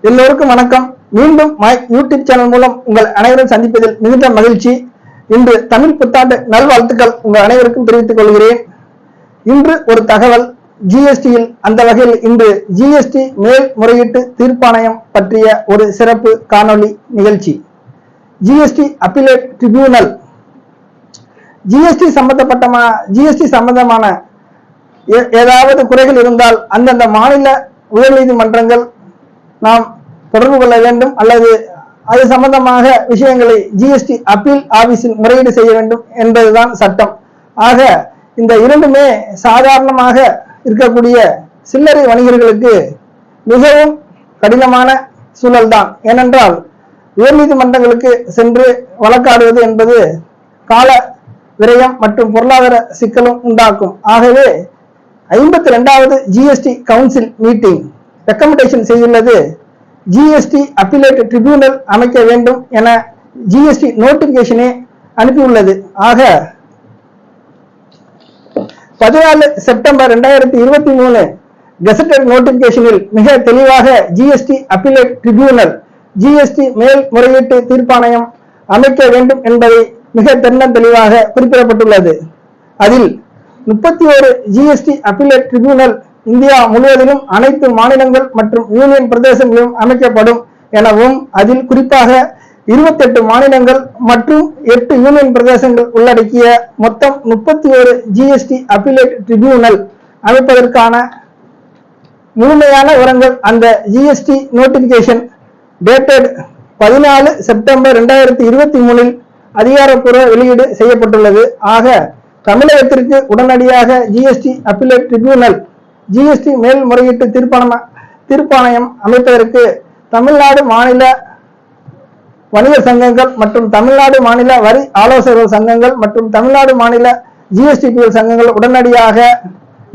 எல்லோருக்கும் வணக்கம். மீண்டும் மை யூடியூப் சேனல் மூலம் உங்கள் அனைவரும் சந்திப்பதில் மிகுந்த மகிழ்ச்சி. இன்று தமிழ் புத்தாண்டு நல்வாழ்த்துக்கள் உங்கள் அனைவருக்கும் தெரிவித்துக் கொள்கிறேன். இன்று ஒரு தகவல். ஜிஎஸ்டியில் அந்த வகையில் இன்று ஜிஎஸ்டி மேல்முறையீட்டு தீர்ப்பாணையம் பற்றிய ஒரு சிறப்பு காணொளி நிகழ்ச்சி. ஜிஎஸ்டி அப்பீலேட் ட்ரிபியூனல் ஜிஎஸ்டி சம்பந்தப்பட்டமான ஜிஎஸ்டி சம்பந்தமான ஏ- ஏதாவது குறைகள் இருந்தால் அந்தந்த மாநில உயர்நீதிமன்றங்கள் நாம் தொடர்பு கொள்ள வேண்டும் அல்லது அது சம்பந்தமாக விஷயங்களை ஜிஎஸ்டி அப்பீல் ஆபீஸில் முறையீடு செய்ய வேண்டும் என்பதுதான் சட்டம். ஆக இந்த இரண்டுமே சாதாரணமாக இருக்கக்கூடிய சில்லறை வணிகர்களுக்கு மிகவும் கடினமான சூழல்தான். ஏனென்றால் உயர்நீதிமன்றங்களுக்கு சென்று வழக்காடுவது என்பது கால விரயம் மற்றும் பொருளாதார சிக்கலும் உண்டாக்கும். ஆகவே ஐம்பத்தி ரெண்டாவது ஜிஎஸ்டி கவுன்சில் மீட்டிங் ரெக்கமெண்டேஷன் செய்துள்ளது. ஜிஎஸ்டி அப்பிலேட் ட்ரிபியூனல் அமைக்க வேண்டும் என ஜிஎஸ்டி நோட்டிபிகேஷனே அனுப்பியுள்ளது. ஆக பதினாலு செப்டம்பர் ரெண்டாயிரத்தி இருபத்தி மூணு கெசட்டட் நோட்டிபிகேஷனில் மிக தெளிவாக ஜிஎஸ்டி அப்பிலேட் ட்ரிபியூனல் ஜிஎஸ்டி மேல்முறையீட்டு தீர்ப்பாணையம் அமைக்க வேண்டும் என்பதை மிக தென்ன தெளிவாக குறிப்பிடப்பட்டுள்ளது. அதில் முப்பத்தி ஒரு ஜிஎஸ்டி அப்பிலேட் ட்ரிபியூனல் இந்தியா முழுவதிலும் அனைத்து மாநிலங்கள் மற்றும் யூனியன் பிரதேசங்களிலும் அமைக்கப்படும் எனவும் அதில் குறிப்பாக இருபத்தெட்டு மாநிலங்கள் மற்றும் எட்டு யூனியன் பிரதேசங்கள் உள்ளடக்கிய மொத்தம் முப்பத்தி ஒரு ஜிஎஸ்டி அபிலேட் ட்ரிபியூனல் அமைப்பதற்கான முழுமையான விவரங்கள் அந்த ஜிஎஸ்டி நோட்டிபிகேஷன் டேட்டட் பதினாலு செப்டம்பர் ரெண்டாயிரத்தி இருபத்தி மூணில் அதிகாரப்பூர்வ வெளியீடு செய்யப்பட்டுள்ளது. ஆக தமிழகத்திற்கு உடனடியாக ஜிஎஸ்டி அபிலேட் ட்ரிபியூனல் ஜிஎஸ்டி மேல்முறையீட்டு தீர்ப்பான தீர்ப்பாணையம் அமைப்பதற்கு தமிழ்நாடு மாநில வணிகர் சங்கங்கள் மற்றும் தமிழ்நாடு மாநில வரி ஆலோசகர்கள் சங்கங்கள் மற்றும் தமிழ்நாடு மாநில ஜிஎஸ்டிபிஎல் சங்கங்கள் உடனடியாக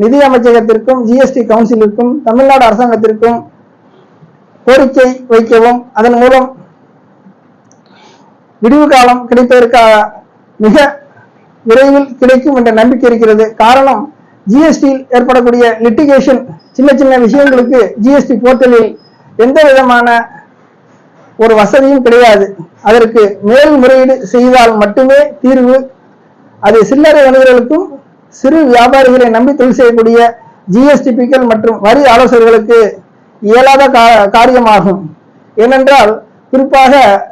நிதி அமைச்சகத்திற்கும் ஜிஎஸ்டி கவுன்சிலிற்கும் தமிழ்நாடு அரசாங்கத்திற்கும் கோரிக்கை வைக்கவும். அதன் மூலம் விடிவு காலம் கிடைப்பதற்காக மிக விரைவில் கிடைக்கும் என்ற நம்பிக்கை இருக்கிறது. காரணம் ஜிஎஸ்டியில் ஏற்படக்கூடிய லிட்டிகேஷன் சின்ன சின்ன விஷயங்களுக்கு ஜிஎஸ்டி போர்ட்டலில் எந்த விதமான ஒரு வசதியும் கிடையாது. அதற்கு மேல்முறையீடு செய்தால் மட்டுமே தீர்வு. அது சில்லறை வணிகர்களுக்கும் சிறு வியாபாரிகளை நம்பி தொழில் செய்யக்கூடிய ஜிஎஸ்டிபிக்கள் மற்றும் வரி ஆலோசகர்களுக்கு இயலாத கா- காரியமாகும். ஏனென்றால் குறிப்பாக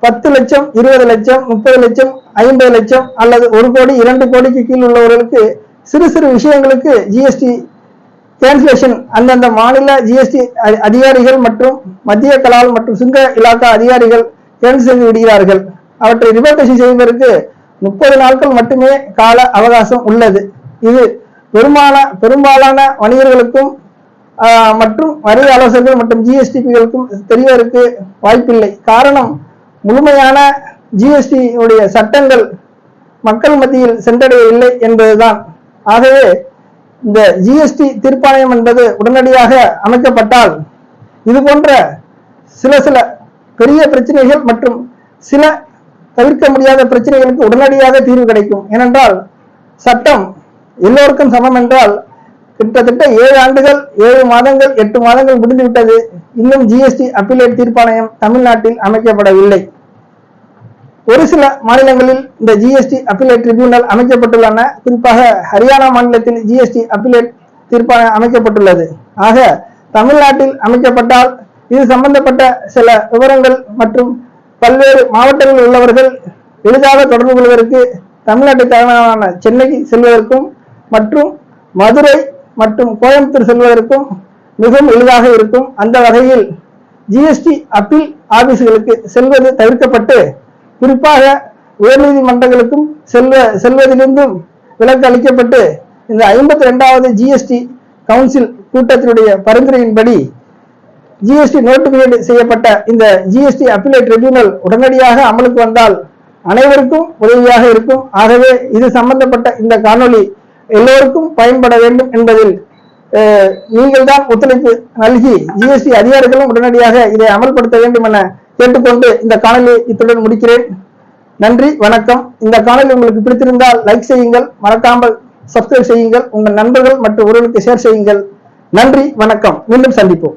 பத்து லட்சம் இருபது லட்சம் முப்பது லட்சம் ஐம்பது லட்சம் அல்லது ஒரு கோடி இரண்டு கோடிக்கு கீழ் உள்ளவர்களுக்கு சிறு சிறு விஷயங்களுக்கு ஜிஎஸ்டி டிரான்ஸ்லேஷன் அந்தந்த மாநில ஜிஎஸ்டி அதிகாரிகள் மற்றும் மத்திய கலால் மற்றும் சுங்க இலாக்கா அதிகாரிகள் கேன்சல் செய்து விடுகிறார்கள். அவற்றை ரிவர்டேஷன் செய்வதற்கு முப்பது நாட்கள் மட்டுமே கால அவகாசம் உள்ளது. இது பெரும்பாலான பெரும்பாலான வணிகர்களுக்கும் ஆஹ், மற்றும் வரி ஆலோசகர்கள் மற்றும் ஜிஎஸ்டிபிகளுக்கும் தெரியவதற்கு வாய்ப்பில்லை. காரணம் முழுமையான ஜிஎஸ்டி உடைய சட்டங்கள் மக்கள் மத்தியில் சென்றடையவில்லை என்பதுதான். ஆகவே இந்த ஜிஎஸ்டி தீர்ப்பாணையம் என்பது உடனடியாக அமைக்கப்பட்டால் இது போன்ற சில சில பெரிய பிரச்சனைகள் மற்றும் சில தவிர்க்க முடியாத பிரச்சனைகளுக்கு உடனடியாக தீர்வு கிடைக்கும். ஏனென்றால் சட்டம் எல்லோருக்கும் சமம் என்றால் கிட்டத்தட்ட ஏழு ஆண்டுகள் ஏழு மாதங்கள் எட்டு மாதங்கள் முடிந்துவிட்டது. இன்னும் ஜிஎஸ்டி அப்பீலேட் தீர்ப்பாணையம் தமிழ்நாட்டில் அமைக்கப்படவில்லை. ஒரு சில மாநிலங்களில் இந்த ஜிஎஸ்டி அப்பீலேட் ட்ரிபியூனல் அமைக்கப்பட்டுள்ளன. குறிப்பாக ஹரியானா மாநிலத்தில் ஜிஎஸ்டி அப்பீலேட் தீர்ப்பாணம் அமைக்கப்பட்டுள்ளது. ஆக தமிழ்நாட்டில் அமைக்கப்பட்டால் இது சம்பந்தப்பட்ட சில விவரங்கள் மற்றும் பல்வேறு மாவட்டங்களில் உள்ளவர்கள் எளிதாக தொடர்பு கொள்வதற்கு தமிழ்நாட்டு தலைவரான சென்னைக்கு செல்வதற்கும் மற்றும் மதுரை மற்றும் கோயம்புத்தூர் செல்வதற்கும் மிகவும் எளிதாக இருக்கும். அந்த வகையில் ஜிஎஸ்டி அப்பீல் ஆபீஸ்களுக்கு செல்வது தவிர்க்கப்பட்டு குறிப்பாக உயர்நீதிமன்றங்களுக்கும் செல்வ செல்வதிலிருந்தும் விலக்கு அளிக்கப்பட்டு இந்த ஐம்பத்தி ரெண்டாவது ஜிஎஸ்டி கவுன்சில் கூட்டத்தினுடைய பரிந்துரையின்படி ஜிஎஸ்டி நோட்டிபிகேட் செய்யப்பட்ட இந்த ஜிஎஸ்டி அப்பீலேட் ட்ரிபியூனல் உடனடியாக அமலுக்கு வந்தால் அனைவருக்கும் உதவியாக இருக்கும். ஆகவே இது சம்பந்தப்பட்ட இந்த காணொளி எல்லோருக்கும் பயன்பட வேண்டும் என்பதில் நீங்கள் நீங்கள்தான் ஒத்துழைப்பு நல்கி ஜிஎஸ்டி அதிகாரிகளும் உடனடியாக இதை அமல்படுத்த வேண்டும் என கேட்டுக்கொண்டு இந்த காணொலியை இத்துடன் முடிக்கிறேன். நன்றி வணக்கம். இந்த காணொலி உங்களுக்கு பிடித்திருந்தால் லைக் செய்யுங்கள். மறக்காமல் சப்ஸ்கிரைப் செய்யுங்கள். உங்கள் நண்பர்கள் மற்றும் உறவுகளுக்கு ஷேர் செய்யுங்கள். நன்றி வணக்கம். மீண்டும் சந்திப்போம்.